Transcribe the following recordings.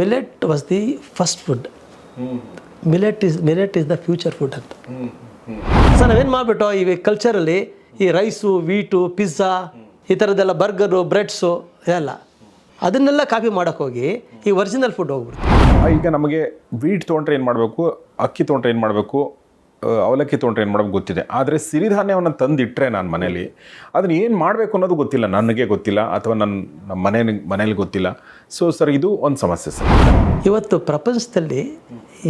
Millet was the first food millet is millet is the future food ಅಂತ. Sir ನಾವೇನು ಮಾಡಿಬಿಟ್ಟು ಈ ಕಲ್ಚರಲ್ಲಿ ಈ ರೈಸು ವೀಟು ಪಿಜ್ಜಾ ಈ ಥರದ್ದೆಲ್ಲ ಬರ್ಗರು ಬ್ರೆಡ್ಸು ಇದೆಲ್ಲ ಅದನ್ನೆಲ್ಲ ಕಾಪಿ ಮಾಡೋಕ್ಕೋಗಿ ಈ ಒರಿಜಿನಲ್ ಫುಡ್ ಹೋಗ್ಬಿಡ್ತು ಈಗ ನಮಗೆ ವೀಟ್ ತೊಗೊಂಡ್ರೆ ಏನು ಮಾಡಬೇಕು? ಅಕ್ಕಿ ತೊಗೊಂಡ್ರೆ ಏನು ಮಾಡಬೇಕು? ಅವಲಕ್ಕಿ ತೊಗೊಂಡ್ರೆ ಏನು ಮಾಡಬೇಕು ಗೊತ್ತಿದೆ. ಆದರೆ ಸಿರಿಧಾನ್ಯವನ್ನು ತಂದಿಟ್ಟರೆ ನಾನು ಮನೇಲಿ ಅದನ್ನ ಏನು ಮಾಡಬೇಕು ಅನ್ನೋದು ಗೊತ್ತಿಲ್ಲ ನನಗೆ ಗೊತ್ತಿಲ್ಲ ಅಥವಾ ನನ್ನ ನಮ್ಮ ಮನೆ ಮನೇಲಿ ಗೊತ್ತಿಲ್ಲ. ಸೊ ಸರ್ ಇದು ಒಂದು ಸಮಸ್ಯೆ ಸರ್ ಇವತ್ತು ಪ್ರಪಂಚದಲ್ಲಿ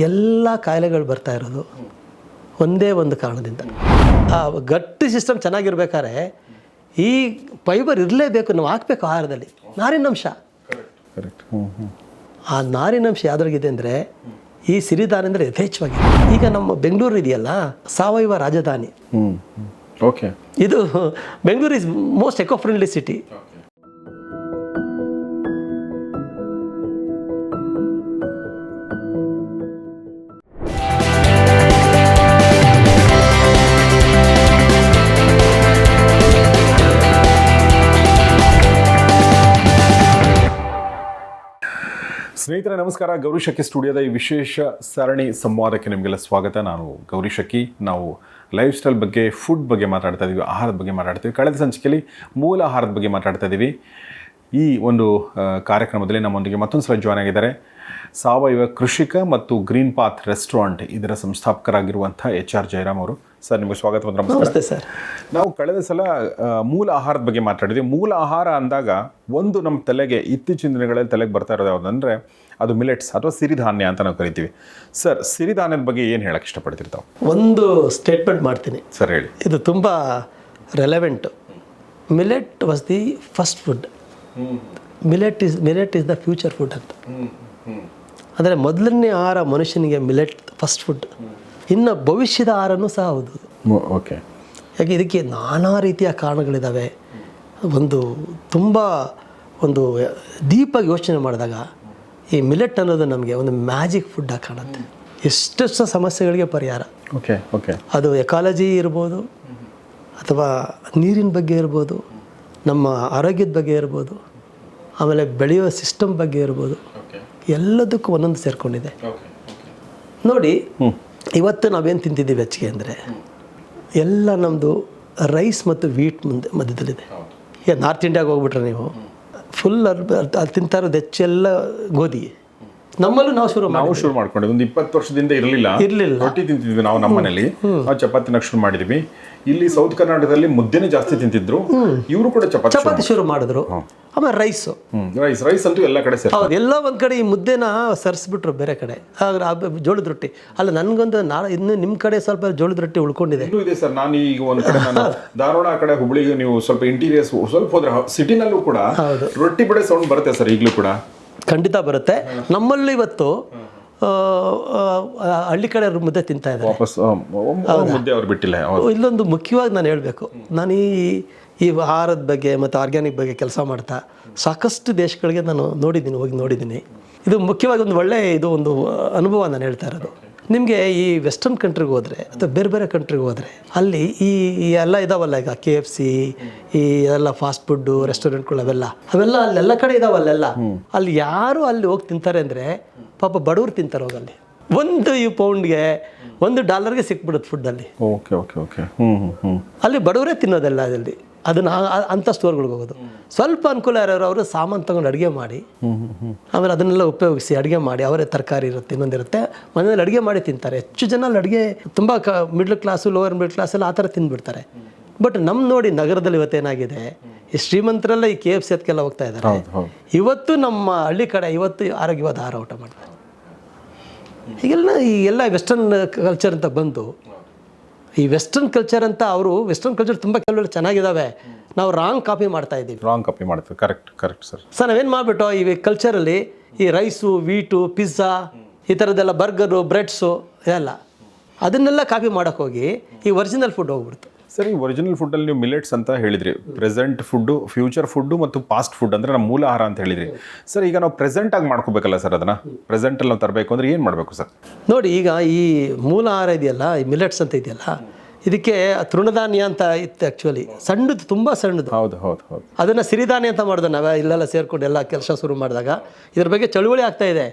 ಎಲ್ಲ ಕಾಯಿಲೆಗಳು ಬರ್ತಾ ಇರೋದು ಒಂದೇ ಒಂದು ಕಾರಣದಿಂದ. ಆ ಗಟ್ಟಿ ಸಿಸ್ಟಮ್ ಚೆನ್ನಾಗಿರ್ಬೇಕಾದ್ರೆ ಈ ಫೈಬರ್ ಇರಲೇಬೇಕು ನಾವು ಹಾಕ್ಬೇಕು ಆಹಾರದಲ್ಲಿ. ನಾರಿನಂಶ ಕರೆಕ್ಟ್ ಹ್ಞೂ ಹ್ಞೂ ಆ ನಾರಿನಂಶ ಯಾವ್ದ್ರಾಗಿದೆ ಅಂದರೆ ಈ ಸಿರಿಧಾನ್ಯ ಅಂದರೆ ಯಥೇಚ್ಛವಾಗಿ. ಈಗ ನಮ್ಮ ಬೆಂಗಳೂರು ಇದೆಯಲ್ಲ ಸಾವಯವ ರಾಜಧಾನಿ. ಓಕೆ ಇದು Bengaluru is most eco friendly city ಸ್ನೇಹಿತರೆ, ನಮಸ್ಕಾರ. ಗೌರಿ ಶಕ್ಕಿ ಸ್ಟುಡಿಯೋದ ಈ ವಿಶೇಷ ಸರಣಿ ಸಂವಾದಕ್ಕೆ ನಿಮಗೆಲ್ಲ ಸ್ವಾಗತ. ನಾನು ಗೌರಿ ಶಕ್ಕಿ ನಾವು ಲೈಫ್ ಸ್ಟೈಲ್ ಬಗ್ಗೆ ಫುಡ್ ಬಗ್ಗೆ ಮಾತಾಡ್ತಾ ಇದ್ದೀವಿ ಆಹಾರದ ಬಗ್ಗೆ ಮಾತಾಡ್ತೀವಿ. ಕಳೆದ ಸಂಚಿಕೆಯಲ್ಲಿ ಮೂಲ ಆಹಾರದ ಬಗ್ಗೆ ಮಾತಾಡ್ತಾ ಇದ್ದೀವಿ ಈ ಒಂದು ಕಾರ್ಯಕ್ರಮದಲ್ಲಿ ನಮ್ಮೊಂದಿಗೆ ಮತ್ತೊಂದು ಸಲ ಜಾಯ್ನ್ ಆಗಿದ್ದಾರೆ. ಸಾವಯವ ಕೃಷಿಕ ಮತ್ತು ಗ್ರೀನ್ ಪಾತ್ ರೆಸ್ಟೋರೆಂಟ್ ಇದರ ಸಂಸ್ಥಾಪಕರಾಗಿರುವಂಥ ಎಚ್ ಆರ್ ಜಯರಾಮ್ ಅವರು. ಸರ್ ನಿಮಗೆ ಸ್ವಾಗತ ಮತ್ತು ನಮಸ್ತೆ ಸರ್. ನಾವು ಕಳೆದ ಸಲ ಮೂಲ ಆಹಾರದ ಬಗ್ಗೆ ಮಾತಾಡಿದ್ವಿ. ಮೂಲ ಆಹಾರ ಅಂದಾಗ ಒಂದು ನಮ್ಮ ತಲೆಗೆ ಇತ್ತೀಚಿನ ದಿನಗಳಲ್ಲಿ ತಲೆಗೆ ಬರ್ತಾ ಇರೋದು ಯಾವುದಂದ್ರೆ ಅದು ಮಿಲೆಟ್ಸ್ ಅಥವಾ ಸಿರಿಧಾನ್ಯ ಅಂತ ನಾವು ಕರಿತೀವಿ. ಸರ್ ಸಿರಿಧಾನ್ಯದ ಬಗ್ಗೆ ಏನು ಹೇಳಕ್ಕೆ ಇಷ್ಟಪಡ್ತಿರ್ತಾವೆ ಒಂದು ಸ್ಟೇಟ್ಮೆಂಟ್ ಮಾಡ್ತೀನಿ. ಸರ್ ಹೇಳಿ. ಇದು ತುಂಬ relevant millet was the first food millet is millet is the future food ಅಂತ. ಅಂದರೆ ಮೊದಲನೇ ಆಹಾರ ಮನುಷ್ಯನಿಗೆ ಮಿಲೆಟ್ ಫಸ್ಟ್ ಫುಡ್ ಇನ್ನು ಭವಿಷ್ಯದ ಆಹಾರನೂ ಸಹ ಹೌದು. ಓಕೆ ಯಾಕೆ ಇದಕ್ಕೆ ನಾನಾ ರೀತಿಯ ಕಾರಣಗಳಿದ್ದಾವೆ ಒಂದು ತುಂಬ ಒಂದು ಡೀಪಾಗಿ ಯೋಚನೆ ಮಾಡಿದಾಗ ಈ ಮಿಲೆಟ್ ಅನ್ನೋದು ನಮಗೆ ಒಂದು ಮ್ಯಾಜಿಕ್ ಫುಡ್ಡಾಗಿ ಕಾಣುತ್ತೆ. ಎಷ್ಟೆಷ್ಟು ಸಮಸ್ಯೆಗಳಿಗೆ ಪರಿಹಾರ. ಓಕೆ ಓಕೆ ಅದು ಎಕಾಲಜಿ ಇರ್ಬೋದು ಅಥವಾ ನೀರಿನ ಬಗ್ಗೆ ಇರ್ಬೋದು ನಮ್ಮ ಆರೋಗ್ಯದ ಬಗ್ಗೆ ಇರ್ಬೋದು ಆಮೇಲೆ ಬೆಳೆಯೋ ಸಿಸ್ಟಮ್ ಬಗ್ಗೆ ಇರ್ಬೋದು. ಎಲ್ಲದಕ್ಕೂ ಒಂದೊಂದು ಸೇರಿಕೊಂಡಿದೆ. ನೋಡಿ ಇವತ್ತು ನಾವೇನು ತಿಂತಿದ್ದೀವಿ ಹೆಚ್ಚಿಗೆ ಅಂದರೆ ಎಲ್ಲ ನಮ್ಮದು ರೈಸ್ ಮತ್ತು ವೀಟ್ ಮುಂದೆ ಮಧ್ಯದಲ್ಲಿದೆ. ಈಗ ನಾರ್ತ್ ಇಂಡಿಯಾಗೆ ಹೋಗ್ಬಿಟ್ರೆ ನೀವು ಫುಲ್ ಅಲ್ಲಿ ತಿಂತಾ ಇರೋದು ಹೆಚ್ಚೆಲ್ಲ ಗೋಧಿ. ನಮ್ಮಲ್ಲೂ ನಾವು ಶುರು ನಾವು ಶುರು ಮಾಡ್ಕೊಂಡಿದ್ವಿ ಒಂದು ಇಪ್ಪತ್ತು ವರ್ಷದಿಂದ ಇರಲಿಲ್ಲ. ಇರಲಿಲ್ಲ. ರೊಟ್ಟಿ ತಿಂತಿದ್ವಿ ನಾವು ನಮ್ಮ ಮನೇಲಿ ನಾವು ಚಪಾತಿನ ಶುರು ಮಾಡಿದ್ವಿ. ಇಲ್ಲಿ ಸೌತ್ ಕರ್ನಾಟಕದಲ್ಲಿ ಮುದ್ದೆನೇ ಜಾಸ್ತಿ ತಿಂತಿದ್ರು. ಇವರು ಕೂಡ ಚಪಾತಿ ಚಪಾತಿ ಶುರು ಮಾಡಿದ್ರು. ಆಮೇಲೆ ರೈಸ್ ರೈಸ್ ರೈಸ್ ಅಂತೂ ಎಲ್ಲ ಕಡೆ ಸರ್ ಹೌದು ಎಲ್ಲ ಒಂದು ಕಡೆ ಈ ಮುದ್ದೆನ ಸರಿಸ್ಬಿಟ್ರು ಬೇರೆ ಕಡೆ. ಜೋಳದ ರೊಟ್ಟಿ. ಅಲ್ಲ ನನಗೊಂದು ನಾ ಇನ್ನು ನಿಮ್ಮ ಕಡೆ ಸ್ವಲ್ಪ ಜೋಳದ ರೊಟ್ಟಿ ಉಳ್ಕೊಂಡಿದೆ. ಇನ್ನೂ ಇದೆ ಸರ್. ನಾನು ಈಗ ಒಂದ್ ಕಡೆ ನಾನು ಧಾರವಾಡ ಆ ಕಡೆ ಹುಬ್ಳಿಗೆ ನೀವು ಸ್ವಲ್ಪ ಇಂಟೀರಿಯರ್ಸ್ ಸ್ವಲ್ಪ ಹೋದ್ರೆ ಸಿಟಿನಲ್ಲೂ ಕೂಡ ರೊಟ್ಟಿ ಬಡೆ ಸೌಂಡ್ ಬರುತ್ತೆ ಸರ್ ಈಗಲೂ ಕೂಡ. ಖಂಡಿತ ಬರುತ್ತೆ. ನಮ್ಮಲ್ಲಿ ಇವತ್ತು ಹಳ್ಳಿ ಕಡೆ ಮುದ್ದೆ ತಿಂತಾ ಇದ್ದಾರೆ. ಬಿಟ್ಟಿಲ್ಲ. ಇಲ್ಲೊಂದು ಮುಖ್ಯವಾಗಿ ನಾನು ಹೇಳಬೇಕು. ನಾನು ಈ ಈ ಆಹಾರದ ಬಗ್ಗೆ ಮತ್ತು ಆರ್ಗ್ಯಾನಿಕ್ ಬಗ್ಗೆ ಕೆಲಸ ಮಾಡ್ತಾ ಸಾಕಷ್ಟು ದೇಶಗಳಿಗೆ ನಾನು ನೋಡಿದ್ದೀನಿ ಹೋಗಿ ನೋಡಿದ್ದೀನಿ. ಇದು ಮುಖ್ಯವಾಗಿ ಒಂದು ಒಳ್ಳೆಯ ಇದು ಒಂದು ಅನುಭವ ನಾನು ಹೇಳ್ತಾ ಇರೋದು. ನಿಮಗೆ ಈ ವೆಸ್ಟರ್ನ್ ಕಂಟ್ರಿಗೆ ಹೋದರೆ ಅಥವಾ ಬೇರೆ ಬೇರೆ ಕಂಟ್ರಿಗೆ ಹೋದರೆ ಅಲ್ಲಿ ಈ ಎಲ್ಲ ಇದಾವಲ್ಲ ಈಗ ಕೆ ಎಫ್ ಸಿ ಈ ಎಲ್ಲ ಫಾಸ್ಟ್ ಫುಡ್ಡು ರೆಸ್ಟೋರೆಂಟ್ಗಳು ಅವೆಲ್ಲ ಅವೆಲ್ಲ ಅಲ್ಲೆಲ್ಲ ಕಡೆ ಇದಾವಲ್ಲೆಲ್ಲ ಅಲ್ಲಿ ಯಾರು ಅಲ್ಲಿ ಹೋಗಿ ತಿಂತಾರೆ ಅಂದರೆ ಪಾಪ ಬಡವ್ರು ತಿಂತಾರೆ ಹೋಗಲ್ಲಿ. ಒಂದು ಈ ಪೌಂಡ್ಗೆ ಒಂದು ಡಾಲರ್ಗೆ ಸಿಕ್ಬಿಡುತ್ತೆ ಫುಡ್ಡಲ್ಲಿ ಓಕೆ ಓಕೆ ಓಕೆ ಹ್ಞೂ ಹ್ಞೂ ಅಲ್ಲಿ ಬಡವರೇ ತಿನ್ನೋದೆಲ್ಲ ಅದಲ್ಲಿ ಅದನ್ನ ಅಂಥ ಸ್ಟೋರ್ಗಳಿಗೆ ಹೋಗೋದು. ಸ್ವಲ್ಪ ಅನುಕೂಲ ಇರೋರು ಅವರು ಸಾಮಾನು ತಗೊಂಡು ಅಡುಗೆ ಮಾಡಿ ಆಮೇಲೆ ಅದನ್ನೆಲ್ಲ ಉಪಯೋಗಿಸಿ ಅಡುಗೆ ಮಾಡಿ ಅವರೇ ತರಕಾರಿ ಇರುತ್ತೆ ಇನ್ನೊಂದಿರುತ್ತೆ. ಮನೆಯಲ್ಲಿ ಅಡುಗೆ ಮಾಡಿ ತಿಂತಾರೆ. ಹೆಚ್ಚು ಜನ ಅಲ್ಲಿ ಅಡುಗೆ ತುಂಬ ಕ middle class lower middle class ಎಲ್ಲ ಆ ಥರ ತಿಂದುಬಿಡ್ತಾರೆ. ಬಟ್ ನಮ್ಮ ನೋಡಿ ನಗರದಲ್ಲಿ ಇವತ್ತೇನಾಗಿದೆ ಈ ಶ್ರೀಮಂತರೆಲ್ಲ ಈ ಕೆ ಎಫ್ ಸಿ ಅದಕ್ಕೆಲ್ಲ ಹೋಗ್ತಾ ಇದ್ದಾರೆ. ಇವತ್ತು ನಮ್ಮ ಹಳ್ಳಿ ಕಡೆ ಇವತ್ತು ಆರೋಗ್ಯವಾದ ಆಹಾರ ಊಟ ಮಾಡ್ತಾರೆ. ಈಗೆಲ್ಲ ಈ ಎಲ್ಲ ವೆಸ್ಟರ್ನ್ ಕಲ್ಚರ್ ಅಂತ ಬಂದು ಈ ವೆಸ್ಟರ್ನ್ ಕಲ್ಚರ್ ಅಂತ ಅವರು ವೆಸ್ಟರ್ನ್ ಕಲ್ಚರ್ ತುಂಬ ಕೆಲವರು ಚೆನ್ನಾಗಿದ್ದಾವೆ ನಾವು ರಾಂಗ್ ಕಾಪಿ ಮಾಡ್ತಾ ಇದ್ದೀವಿ. ರಾಂಗ್ ಕಾಪಿ ಮಾಡ್ತೀವಿ. ಕರೆಕ್ಟ್ ಕರೆಕ್ಟ್ ಸರ್ ಸರ್ ನಾವೇನು ಮಾಡಿಬಿಟ್ಟು ಈ ಕಲ್ಚರಲ್ಲಿ ಈ ರೈಸು ವೀಟು ಪಿಜ್ಜಾ ಈ ಥರದ್ದೆಲ್ಲ ಬರ್ಗರು ಬ್ರೆಡ್ಸು ಇದೆಲ್ಲ ಅದನ್ನೆಲ್ಲ ಕಾಪಿ ಮಾಡೋಕ್ಕೋಗಿ ಈ ಒರಿಜಿನಲ್ ಫುಡ್ ಹೋಗ್ಬಿಡ್ತು ಸರ್ ಒರಿಜಿನಲ್ ಫುಡ್ಡಲ್ಲಿ ನೀವು ಮಿಲೆಟ್ಸ್ ಅಂತ ಹೇಳಿದ್ರಿ. ಪ್ರೆಸೆಂಟ್ ಫುಡ್ಡು ಫ್ಯೂಚರ್ ಫುಡ್ಡು ಮತ್ತು ಪಾಸ್ಟ್ ಫುಡ್ ಅಂದರೆ ನಮ್ಮ ಮೂಲ ಆಹಾರ ಅಂತ ಹೇಳಿದ್ರಿ. ಸರ್ ಈಗ ನಾವು ಪ್ರೆಸೆಂಟ್ ಆಗಿ ಮಾಡ್ಕೋಬೇಕಲ್ಲ ಸರ್ ಅದನ್ನ? ಪ್ರೆಸೆಂಟಲ್ಲಿ ನಾವು ತರಬೇಕು ಅಂದ್ರೆ ಏನು ಮಾಡಬೇಕು ಸರ್? ನೋಡಿ ಈಗ ಈ ಮೂಲ ಆಹಾರ ಇದೆಯಲ್ಲ ಈ ಮಿಲೆಟ್ಸ್ ಅಂತ ಇದೆಯಲ್ಲ ಇದಕ್ಕೆ ತೃಣಧಾನ್ಯ ಅಂತ ಇತ್ತು ಆ್ಯಕ್ಚುಲಿ ಸಣ್ಣದು ತುಂಬ ಸಣ್ಣದು ಹೌದು ಹೌದು ಹೌದು. ಅದನ್ನು ಸಿರಿಧಾನ್ಯ ಅಂತ ಮಾಡಿದೆ ನಾವೇ ಇಲ್ಲೆಲ್ಲ ಸೇರಿಕೊಂಡು ಎಲ್ಲ ಕೆಲಸ ಶುರು ಮಾಡಿದಾಗ. ಇದ್ರ ಬಗ್ಗೆ ಚಳುವಳಿ ಆಗ್ತಾ ಇದೆ.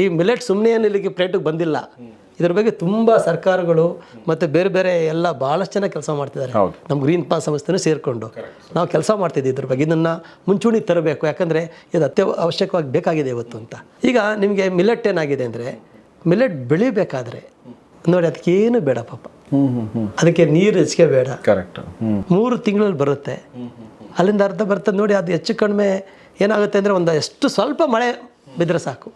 ಈ ಮಿಲೆಟ್ ಸುಮ್ಮನೆ ಏನು ಇಲ್ಲಿಗೆ ಪ್ಲೇಟಿಗೆ ಬಂದಿಲ್ಲ. ಇದ್ರ ಬಗ್ಗೆ ತುಂಬ ಸರ್ಕಾರಗಳು ಮತ್ತು ಬೇರೆ ಬೇರೆ ಎಲ್ಲ ಭಾಳಷ್ಟು ಜನ ಕೆಲಸ ಮಾಡ್ತಿದ್ದಾರೆ. ನಮ್ಮ ಗ್ರೀನ್ ಪಾಸ್ ಸಂಸ್ಥೆನೂ ಸೇರಿಕೊಂಡು. ನಾವು ಕೆಲಸ ಮಾಡ್ತಿದ್ದೀವಿ ಇದ್ರ ಬಗ್ಗೆ. ಇದನ್ನು ಮುಂಚೂಣಿ ತರಬೇಕು. ಯಾಕಂದರೆ ಇದು ಅತ್ಯ ಅವಶ್ಯಕವಾಗಿ ಬೇಕಾಗಿದೆ ಇವತ್ತು ಅಂತ. ಈಗ ನಿಮಗೆ ಮಿಲೆಟ್ ಏನಾಗಿದೆ ಅಂದರೆ ಮಿಲೆಟ್ ಬೆಳಿಬೇಕಾದ್ರೆ ನೋಡಿ ಅದಕ್ಕೆ ಏನು ಬೇಡ ಪಾಪ. ಅದಕ್ಕೆ ನೀರು ಹೆಚ್ಚಿಗೆ ಬೇಡ. ಕರೆಕ್ಟ್ ಮೂರು ತಿಂಗಳಲ್ಲಿ ಬರುತ್ತೆ. ಅಲ್ಲಿಂದ ಅರ್ಧ ಬರ್ತದೆ ನೋಡಿ ಅದು ಹೆಚ್ಚು ಕಡಿಮೆ ಏನಾಗುತ್ತೆ ಅಂದರೆ ಒಂದು ಎಷ್ಟು ಸ್ವಲ್ಪ ಮಳೆ ಬಿದ್ದರೆ ಸಾಕು.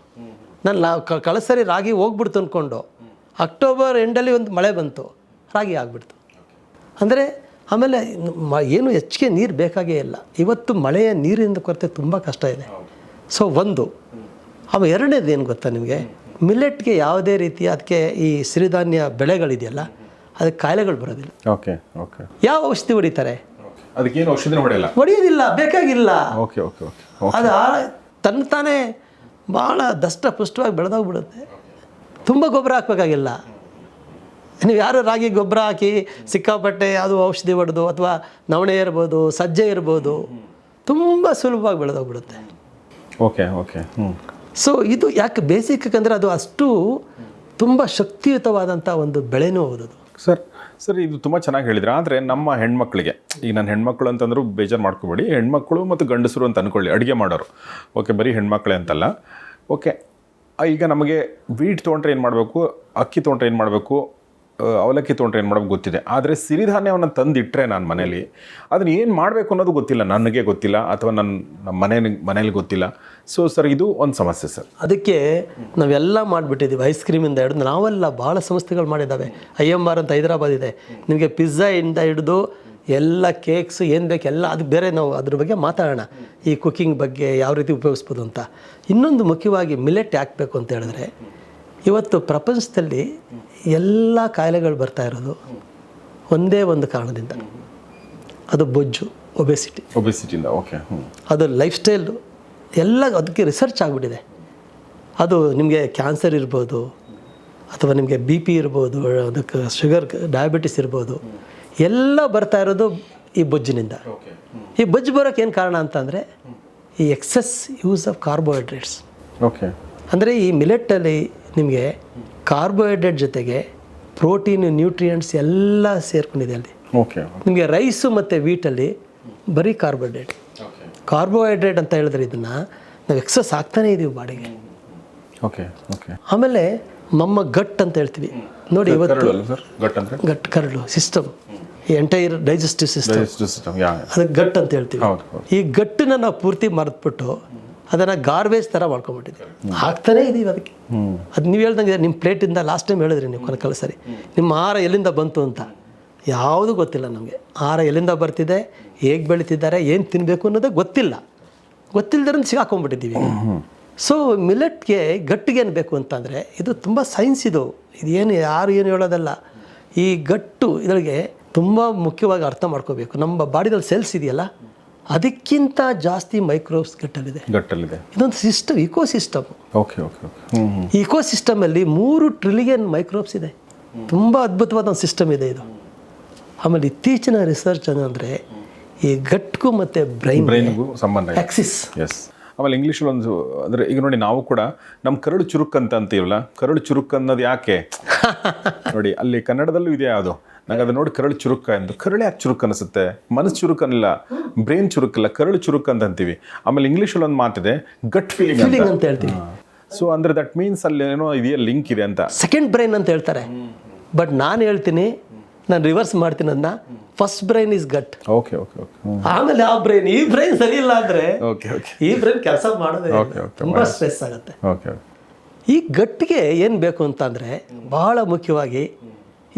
ನಾನು ಲಾ ಕ- ಕಳೆದ ಸರಿ ರಾಗಿ ಹೋಗ್ಬಿಡ್ತು ಅಂದ್ಕೊಂಡು ಅಕ್ಟೋಬರ್ ಎಂಡಲ್ಲಿ ಒಂದು ಮಳೆ ಬಂತು ರಾಗಿ ಆಗಿಬಿಡ್ತು. ಅಂದರೆ ಆಮೇಲೆ ಮ- ಏನು ಹೆಚ್ಚಿಗೆ ನೀರು ಬೇಕಾಗೇ ಇಲ್ಲ. ಇವತ್ತು ಮಳೆಯ ನೀರಿನ ಕೊರತೆ ತುಂಬ ಕಷ್ಟ ಇದೆ. ಸೊ ಒಂದು ಅವ ಎರಡನೇದು ಏನು ಗೊತ್ತಾ ನಿಮಗೆ? ಮಿಲ್ಲೆಟ್ಗೆ ಯಾವುದೇ ರೀತಿ ಅದಕ್ಕೆ ಈ ಸಿರಿಧಾನ್ಯ ಬೆಳೆಗಳಿದೆಯಲ್ಲ ಅದಕ್ಕೆ ಕಾಯಿಲೆಗಳು ಬರೋದಿಲ್ಲ. Okay okay. ಯಾವ ಔಷಧಿ ಹೊಡಿತಾರೆ? ಅದಕ್ಕೇನು ಔಷಧಿ ಹೊಡೆಯಲ್ಲ? ಹೊಡೆಯೋದಿಲ್ಲ ಬೇಕಾಗಿಲ್ಲ. ಓಕೆ ಓಕೆ ಓಕೆ ಅದು ತನ್ನ ತಾನೇ ಭಾಳ ದಷ್ಟ ಪುಷ್ಟವಾಗಿ ಬೆಳೆದೋಗ್ಬಿಡುತ್ತೆ. ತುಂಬ ಗೊಬ್ಬರ ಹಾಕ್ಬೇಕಾಗಿಲ್ಲ. ನೀವು ಯಾರು ರಾಗಿ ಗೊಬ್ಬರ ಹಾಕಿ ಸಿಕ್ಕಾಪಟ್ಟೆ ಅದು ಔಷಧಿ ಹೊಡೆದು ಅಥವಾ ನವಣೆ ಇರ್ಬೋದು ಸಜ್ಜೆ ಇರ್ಬೋದು ತುಂಬ ಸುಲಭವಾಗಿ ಬೆಳೆದೋಗ್ಬಿಡುತ್ತೆ. Okay okay. ಹ್ಞೂ ಸೊ ಇದು ಯಾಕೆ ಬೇಸಿಕ್ ಅಂದರೆ ಅದು ಅಷ್ಟು ತುಂಬ ಶಕ್ತಿಯುತವಾದಂಥ ಒಂದು ಬೆಳೆನೂ ಹೌದದು ಸರ್ ಸರ್ ಇದು ತುಂಬ ಚೆನ್ನಾಗಿ ಹೇಳಿದ್ರೆ? ಆದರೆ ನಮ್ಮ ಹೆಣ್ಮಕ್ಳಿಗೆ. ಈಗ ನಾನು ಹೆಣ್ಮಕ್ಳು ಅಂತಂದ್ರೂ ಬೇಜಾರು ಮಾಡ್ಕೋಬೇಡಿ. ಹೆಣ್ಮಕ್ಳು ಮತ್ತು ಗಂಡಸರು ಅಂತ ಅಂದ್ಕೊಳ್ಳಿ ಅಡುಗೆ ಮಾಡೋರು. ಓಕೆ ಬರೀ ಹೆಣ್ಮಕ್ಳೇ ಅಂತಲ್ಲ. ಓಕೆ ಈಗ ನಮಗೆ ವೀಟ್ ತೊಗೊಂಡ್ರೆ ಏನು ಮಾಡಬೇಕು? ಅಕ್ಕಿ ತೊಗೊಂಡ್ರೆ ಏನು ಮಾಡಬೇಕು? ಅವಲಕ್ಕಿ ತೊಗೊಂಡ್ರೆ ಏನು ಮಾಡಬೇಕು ಗೊತ್ತಿದೆ. ಆದರೆ ಸಿರಿಧಾನ್ಯವನ್ನು ತಂದಿಟ್ಟರೆ ನಾನು ಮನೇಲಿ, ಅದನ್ನ ಏನು ಮಾಡಬೇಕು ಅನ್ನೋದು ಗೊತ್ತಿಲ್ಲ. ನನಗೆ ಗೊತ್ತಿಲ್ಲ ಅಥವಾ ನನ್ನ ನಮ್ಮ ಮನೆ ಮನೇಲಿ ಗೊತ್ತಿಲ್ಲ. ಸೊ ಸರ್ ಇದು ಒಂದು ಸಮಸ್ಯೆ ಸರ್ ಅದಕ್ಕೆ ನಾವೆಲ್ಲ ಮಾಡಿಬಿಟ್ಟಿದ್ದೀವಿ ಐಸ್ ಕ್ರೀಮಿಂದ ಹಿಡಿದು ನಾವೆಲ್ಲ ಭಾಳ ಸಂಸ್ಥೆಗಳು ಮಾಡಿದ್ದಾವೆ. ಐ ಎಂ ಆರ್ ಅಂತ ಹೈದರಾಬಾದ್ ಇದೆ. ನಿಮಗೆ ಪಿಜ್ಜಾ ಇಂದ ಹಿಡಿದು ಎಲ್ಲ ಕೇಕ್ಸ್ ಏನು ಬೇಕು ಎಲ್ಲ ಅದು ಬೇರೆ ನಾವು ಅದ್ರ ಬಗ್ಗೆ ಮಾತಾಡೋಣ. ಈ ಕುಕ್ಕಿಂಗ್ ಬಗ್ಗೆ ಯಾವ ರೀತಿ ಉಪಯೋಗಿಸ್ಬೋದು ಅಂತ. ಇನ್ನೊಂದು ಮುಖ್ಯವಾಗಿ ಮಿಲೆಟ್ ಹಾಕಬೇಕು ಅಂತ ಹೇಳಿದ್ರೆ ಇವತ್ತು ಪ್ರಪಂಚದಲ್ಲಿ ಎಲ್ಲ ಕಾಯಿಲೆಗಳು ಬರ್ತಾ ಇರೋದು ಒಂದೇ ಒಂದು ಕಾರಣದಿಂದ. ಅದು ಬೊಜ್ಜು ಒಬೆಸಿಟಿ ಒಬೆಸಿಟಿಯಿಂದ ಓಕೆ ಅದು ಲೈಫ್ ಸ್ಟೈಲು ಎಲ್ಲ ಅದಕ್ಕೆ ರಿಸರ್ಚ್ ಆಗಿಬಿಟ್ಟಿದೆ. ಅದು ನಿಮಗೆ ಕ್ಯಾನ್ಸರ್ ಇರ್ಬೋದು ಅಥವಾ ನಿಮಗೆ ಬಿ ಪಿ ಇರ್ಬೋದು ಅದಕ್ಕೆ ಶುಗರ್ ಡಯಾಬಿಟಿಸ್ ಇರ್ಬೋದು. ಎಲ್ಲ ಬರ್ತಾ ಇರೋದು ಈ ಬೊಜ್ಜಿನಿಂದ. ಈ ಬೊಜ್ಜು ಬರೋಕ್ಕೆ ಏನು ಕಾರಣ ಅಂತಂದರೆ ಈ excess use of carbohydrates. Okay ಅಂದರೆ ಈ ಮಿಲೆಟ್ಟಲ್ಲಿ ನಿಮಗೆ ಕಾರ್ಬೋಹೈಡ್ರೇಟ್ ಜೊತೆಗೆ ಪ್ರೋಟೀನ್ ನ್ಯೂಟ್ರಿಯೆಂಟ್ಸ್ ಎಲ್ಲ ಸೇರ್ಕೊಂಡಿದೆ ಅಲ್ಲಿ. ಓಕೆ ನಿಮಗೆ ರೈಸು ಮತ್ತು ವೀಟಲ್ಲಿ ಬರೀ ಕಾರ್ಬೋಹೈಡ್ರೇಟ್. ಕಾರ್ಬೋಹೈಡ್ರೇಟ್ ಅಂತ ಹೇಳಿದ್ರೆ ಇದನ್ನು ನಾವು ಎಕ್ಸಸ್ ಆಗ್ತಾನೇ ಇದೀವಿ ಬಾಡಿಗೆ. ಓಕೆ ಓಕೆ ಆಮೇಲೆ ನಮ್ಮ ಗಟ್ ಅಂತ ಹೇಳ್ತೀವಿ. ನೋಡಿ ಇವತ್ತು ಗಟ್ ಕರಳು ಸಿಸ್ಟಮ್. ಈ ಎಂಟೈರ್ ಡೈಜೆಸ್ಟಿವ್ ಸಿಸ್ಟಮ್ ಅದಕ್ಕೆ ಗಟ್ ಅಂತ ಹೇಳ್ತೀವಿ. ಈ ಗಟ್ಟನ್ನ ನಾವು ಪೂರ್ತಿ ಮರೆತ್ಬಿಟ್ಟು ಅದನ್ನು ಗಾರ್ಬೇಜ್ ಥರ ಮಾಡ್ಕೊಂಬಿಟ್ಟಿದ್ದೀವಿ ಹಾಕ್ತಾನೇ ಇದೀವಿ ಅದಕ್ಕೆ. ಅದು ನೀವು ಹೇಳ್ದಂಗೆ ನಿಮ್ಮ ಪ್ಲೇಟಿಂದ ಲಾಸ್ಟ್ ಟೈಮ್ ಹೇಳಿದ್ರಿ ನೀವು ಕೊನೆ ಸರಿ. ನಿಮ್ಮ ಆಹಾರ ಎಲ್ಲಿಂದ ಬಂತು ಅಂತ. ಯಾವುದೂ ಗೊತ್ತಿಲ್ಲ ನಮಗೆ. ಆಹಾರ ಎಲ್ಲಿಂದ ಬರ್ತಿದೆ ಹೇಗೆ ಬೆಳೀತಿದ್ದಾರೆ ಏನು ತಿನ್ನಬೇಕು ಅನ್ನೋದೇ ಗೊತ್ತಿಲ್ಲ. ಗೊತ್ತಿಲ್ಲದ್ರಿಂದ ಸಿಗಾಕೊಂಡ್ಬಿಟ್ಟಿದ್ದೀವಿ. ಸೊ ಮಿಲೆಟ್ಗೆ ಗಟ್ಟಿಗೆ ಏನು ಬೇಕು ಅಂತಂದರೆ ಇದು ತುಂಬ ಸೈನ್ಸ್ ಇದು. ಇದೇನು ಯಾರು ಏನು ಹೇಳೋದಲ್ಲ. ಈ ಗಟ್ಟು ಇದರಿಗೆ ತುಂಬ ಮುಖ್ಯವಾಗಿ ಅರ್ಥ ಮಾಡ್ಕೋಬೇಕು. ನಮ್ಮ ಬಾಡಿದಲ್ಲಿ ಸೆಲ್ಸ್ ಇದೆಯಲ್ಲ ಅದಕ್ಕಿಂತ ಜಾಸ್ತಿ ಮೈಕ್ರೋಬ್ಸ್ ಗಟ್ಟಲಿದೆ ಗಟ್ಟಲಿದೆ ಇದೊಂದು system eco system okay okay eco ಸಿಸ್ಟಮಲ್ಲಿ ಮೂರು ಟ್ರಿಲಿಯನ್ ಮೈಕ್ರೋಬ್ಸ್ ಇದೆ. ತುಂಬ ಅದ್ಭುತವಾದ ಒಂದು ಸಿಸ್ಟಮ್ ಇದೆ ಇದು. ಆಮೇಲೆ ಇತ್ತೀಚಿನ ರಿಸರ್ಚ್ ಅಂದ್ರೆ ಈ ಗಟ್ಗೂ ಮತ್ತು ಬ್ರೈನ್ ಬ್ರೈನ್ಗೂ ಸಂಬಂಧ ಆಕ್ಸಿಸ್ ಎಸ್ ಆಮೇಲೆ ಇಂಗ್ಲೀಷಲ್ಲಿ ಒಂದು ಅಂದರೆ ಈಗ ನೋಡಿ ನಾವು ಕೂಡ ನಮ್ಮ ಕರಡು ಚುರುಕ್ ಅಂತ ಅಂತೀವಲ್ಲ? ಕರಡು ಚುರುಕ್ ಅನ್ನೋದು ಯಾಕೆ? ನೋಡಿ ಅಲ್ಲಿ ಕನ್ನಡದಲ್ಲೂ ಇದೆ ಅದು ನಂಗೆ ಅದನ್ನು ನೋಡಿ ಕರಳು ಚುರುಕ ಎಂದು. ಕರಳು ಯಾಕೆ ಚುರುಕು ಅನಿಸುತ್ತೆ? ಮನಸ್ಸು ಚುರುಕು ಅನ್ನಲ್ಲ ಬ್ರೈನ್ ಚುರುಕಲ್ಲ ಕರಳು ಚುರುಕು ಅಂತ ಅಂತೀವಿ. ಆಮೇಲೆ ಇಂಗ್ಲೀಷಲ್ಲಿ ಒಂದು ಮಾತಿದೆ ಗಟ್ ಫೀಲಿಂಗ್ ಅಂತ. ಹೇಳ್ತೀವಿ. ಸೊ ಅಂದ್ರೆ ದಟ್ ಮೀನ್ಸ್ ಅಲ್ಲಿ ಏನೋ ಇದೆಯಾ ಲಿಂಕ್ ಇದೆ ಅಂತ. ಸೆಕೆಂಡ್ ಬ್ರೈನ್ ಅಂತ ಹೇಳ್ತಾರೆ. ಬಟ್ ನಾನು ಹೇಳ್ತೀನಿ ನಾನು ರಿವರ್ಸ್ ಮಾಡ್ತೀನಿ ಅದನ್ನ first brain is gut okay okay okay ಆಮೇಲೆ ಆ ಬ್ರೈನ್ ಈ ಬ್ರೈನ್ ಸರಿ ಇಲ್ಲ ಅಂದರೆ ಓಕೆ ಓಕೆ ಈ ಬ್ರೈನ್ ಕೆಲಸ ಮಾಡೋದೇ ಓಕೆ ಓಕೆ ತುಂಬ ಸ್ಟ್ರೆಸ್ ಆಗುತ್ತೆ. ಓಕೆ ಓಕೆ ಈ ಗಟ್ಟಿಗೆ ಏನು ಬೇಕು ಅಂತಂದರೆ ಬಹಳ ಮುಖ್ಯವಾಗಿ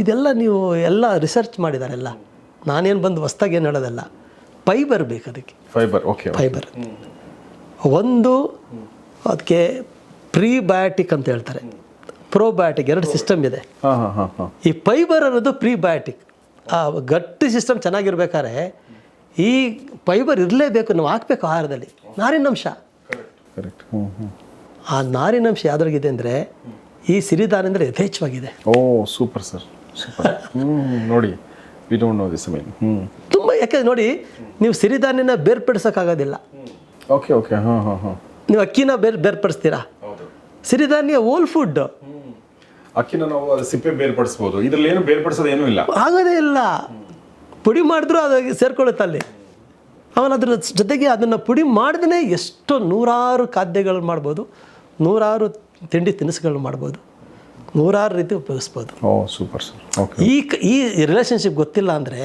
ಇದೆಲ್ಲ ನೀವು ಎಲ್ಲ ರಿಸರ್ಚ್ ಮಾಡಿದಾರೆಲ್ಲ ನಾನೇನು ಬಂದು ಹೊಸ್ದಾಗಿ ಏನು ಹೇಳೋದಲ್ಲ ಫೈಬರ್ ಬೇಕು ಅದಕ್ಕೆ. ಫೈಬರ್ ಓಕೆ ಫೈಬರ್ ಒಂದು ಅದಕ್ಕೆ ಪ್ರೀಬಯೋಟಿಕ್ ಅಂತ ಹೇಳ್ತಾರೆ. ಪ್ರೋಬಯೋಟಿಕ್ ಎರಡು ಸಿಸ್ಟಮ್ ಇದೆ. ಈ ಫೈಬರ್ ಅನ್ನೋದು ಪ್ರೀಬಯೋಟಿಕ್ ಆ ಗಟ್ಟಿ ಸಿಸ್ಟಮ್ ಚೆನ್ನಾಗಿರ್ಬೇಕಾದ್ರೆ ಈ ಫೈಬರ್ ಇರಲೇಬೇಕು ನಾವು ಹಾಕ್ಬೇಕು ಆಹಾರದಲ್ಲಿ. ನಾರಿನಂಶ ಆ ನಾರಿನಂಶ ಯಾವ್ದ್ರಾಗಿದೆ ಅಂದರೆ ಈ ಸಿರಿಧಾನ್ಯಂದ್ರೆ ಯಥೇಚ್ಛವಾಗಿದೆ. ಓ ಸೂಪರ್ ಸರ್ ಸೂಪರ್ ನೋಡಿ we don't know this mean ತುಂಬ ಯಾಕೆ ನೋಡಿ ನೀವು ಸಿರಿಧಾನ್ಯನ ಬೇರ್ಪಡಿಸೋಕ್ಕಾಗೋದಿಲ್ಲ. ಓಕೆ ಓಕೆ ಹಾಂ ಹಾಂ ಹಾಂ. ನೀವು ಅಕ್ಕಿನ ಬೇರ್ ಬೇರ್ಪಡಿಸ್ತೀರಾ? ಸಿರಿಧಾನ್ಯ ಓಲ್ ಫುಡ್ ಅಕ್ಕಿನ ನಾವು ಸಿಪ್ಪೆ ಬೇರ್ಪಡಿಸ್ಬೋದು. ಇದರಲ್ಲಿ ಏನು ಬೇರ್ಪಡಿಸೋದು ಏನೂ ಇಲ್ಲ. ಆಗೋದೇ ಇಲ್ಲ. ಪುಡಿ ಮಾಡಿದ್ರು ಅದು ಸೇರ್ಕೊಳ್ಳುತ್ತೆ ಅಲ್ಲಿ. ಆಮೇಲೆ ಅದರ ಜೊತೆಗೆ ಅದನ್ನು ಪುಡಿ ಮಾಡಿದ್ರೆ ಎಷ್ಟೋ ನೂರಾರು ಖಾದ್ಯಗಳು ಮಾಡ್ಬೋದು. ನೂರಾರು ತಿಂಡಿ ತಿನಿಸುಗಳು ಮಾಡ್ಬೋದು. ನೂರಾರು ರೀತಿ ಉಪಯೋಗಿಸ್ಬೋದು. ಓ ಸೂಪರ್ ಸರ್ ಓಕೆ ಈ ಕ- ಈ ರಿಲೇಷನ್ಶಿಪ್ ಗೊತ್ತಿಲ್ಲ ಅಂದರೆ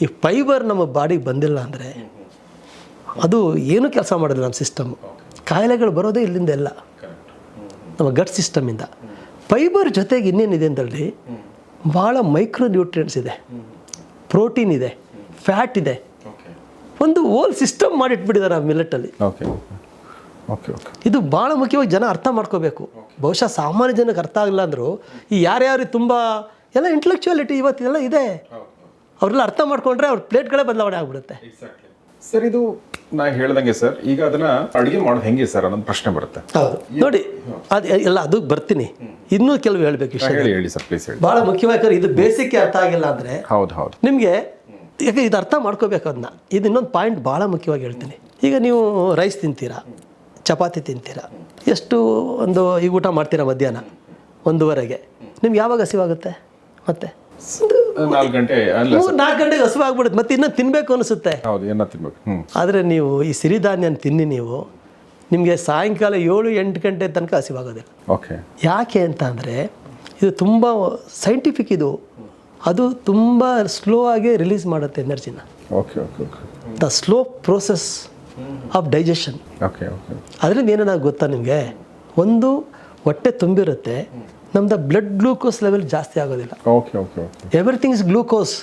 ಈ ಫೈಬರ್ ನಮ್ಮ ಬಾಡಿಗೆ ಬಂದಿಲ್ಲ ಅಂದರೆ ಅದು ಏನೂ ಕೆಲಸ ಮಾಡೋದಿಲ್ಲ ನಮ್ಮ ಸಿಸ್ಟಮ್ ಕಾಯಿಲೆಗಳು ಬರೋದೇ ಇಲ್ಲಿಂದ ಎಲ್ಲ. ನಮ್ಮ ಗಟ್ ಸಿಸ್ಟಮಿಂದ ಫೈಬರ್ ಜೊತೆಗೆ ಇನ್ನೇನಿದೆ ಅಂತೇಳಿ ಭಾಳ ಮೈಕ್ರೋ ನ್ಯೂಟ್ರಿಯೆಂಟ್ಸ್ ಇದೆ. ಪ್ರೋಟೀನ್ ಇದೆ. ಫ್ಯಾಟ್ ಇದೆ. ಒಂದು ಹೋಲ್ ಸಿಸ್ಟಮ್ ಮಾಡಿಟ್ಬಿಟ್ಟಿದ್ದಾರೆ ಆ ಮಿಲೆಟಲ್ಲಿ ಓಕೆ ಇದು ಭಾಳ ಮುಖ್ಯವಾಗಿ ಜನ ಅರ್ಥ ಮಾಡ್ಕೋಬೇಕು. ಬಹುಶಃ ಸಾಮಾನ್ಯ ಜನಕ್ಕೆ ಅರ್ಥ ಆಗಿಲ್ಲ ಅಂದರೂ ಈ ಯಾರ್ಯಾರು ತುಂಬ ಎಲ್ಲ ಇಂಟೆಲೆಕ್ಚುಯಾಲಿಟಿ ಇವತ್ತೆಲ್ಲ ಇದೆ. ಅವರೆಲ್ಲ ಅರ್ಥ ಮಾಡ್ಕೊಂಡ್ರೆ ಅವ್ರ ಪ್ಲೇಟ್ಗಳೇ ಬದಲಾವಣೆ ಆಗ್ಬಿಡುತ್ತೆ. ಸರ್ ಇದು ನಾ ಹೇಳ್ದಂಗೆ ಸರ್ ಈಗ ಅದನ್ನ ಅಡುಗೆ ಮಾಡೋದು ಹೆಂಗೆ ಸರ್ ಅನ್ನೋದು ಪ್ರಶ್ನೆ ಬರುತ್ತೆ. ಹೌದು. ನೋಡಿ ಅದು ಎಲ್ಲ ಅದು ಬರ್ತೀನಿ. ಇನ್ನೂ ಕೆಲವು ಹೇಳ್ಬೇಕು ವಿಷಯ ಹೇಳಿ ಹೇಳಿ ಸರ್ ಪ್ಲೀಸ್ ಹೇಳಿ. ಭಾಳ ಮುಖ್ಯವಾಗಿ ಇದು ಬೇಸಿಕ್ ಅರ್ಥ ಆಗಿಲ್ಲ ಅಂದರೆ ಹೌದು ಹೌದು. ನಿಮಗೆ ಯಾಕೆ ಇದು ಅರ್ಥ ಮಾಡ್ಕೋಬೇಕು ಅದನ್ನ. ಇದು ಇನ್ನೊಂದು ಪಾಯಿಂಟ್ ಭಾಳ ಮುಖ್ಯವಾಗಿ ಹೇಳ್ತೀನಿ. ಈಗ ನೀವು ರೈಸ್ ತಿಂತೀರಾ? ಚಪಾತಿ ತಿಂತೀರ. ಎಷ್ಟು ಒಂದು ಈ ಊಟ ಮಾಡ್ತೀರಾ ಮಧ್ಯಾಹ್ನ? ಒಂದೂವರೆಗೆ. ನಿಮ್ಗೆ ಯಾವಾಗ ಹಸಿವಾಗುತ್ತೆ? ಮತ್ತೆ? ನಾಲ್ಕು ಗಂಟೆ ನಾಲ್ಕು ಗಂಟೆಗೆ ಹಸಿವಾಗ್ಬಿಡುತ್ತೆ. ಮತ್ತೆ ಇನ್ನೂ ತಿನ್ನಬೇಕು ಅನಿಸುತ್ತೆ. ಆದರೆ ನೀವು ಈ ಸಿರಿಧಾನ್ಯನ ತಿನ್ನಿ ನೀವು ನಿಮಗೆ ಸಾಯಂಕಾಲ ಏಳು ಎಂಟು ಗಂಟೆ ತನಕ ಹಸಿವಾಗೋದಿಲ್ಲ. ಓಕೆ. ಯಾಕೆ ಅಂತ ಅಂದರೆ ಇದು ತುಂಬ ಸೈಂಟಿಫಿಕ್ ಇದು. ಅದು ತುಂಬ ಸ್ಲೋ ಆಗಿ ರಿಲೀಸ್ ಮಾಡುತ್ತೆ ಎನರ್ಜಿನ. Okay okay the slow process of digestion okay okay ಅದರಿಂದ ಏನೇನಾಗ ಗೊತ್ತಾ ನಿಮಗೆ? ಒಂದು ಹೊಟ್ಟೆ ತುಂಬಿರುತ್ತೆ ನಮ್ದು ಬ್ಲಡ್ ಗ್ಲೂಕೋಸ್ ಲೆವೆಲ್ ಜಾಸ್ತಿ ಆಗೋದಿಲ್ಲ. Okay okay okay everything is glucose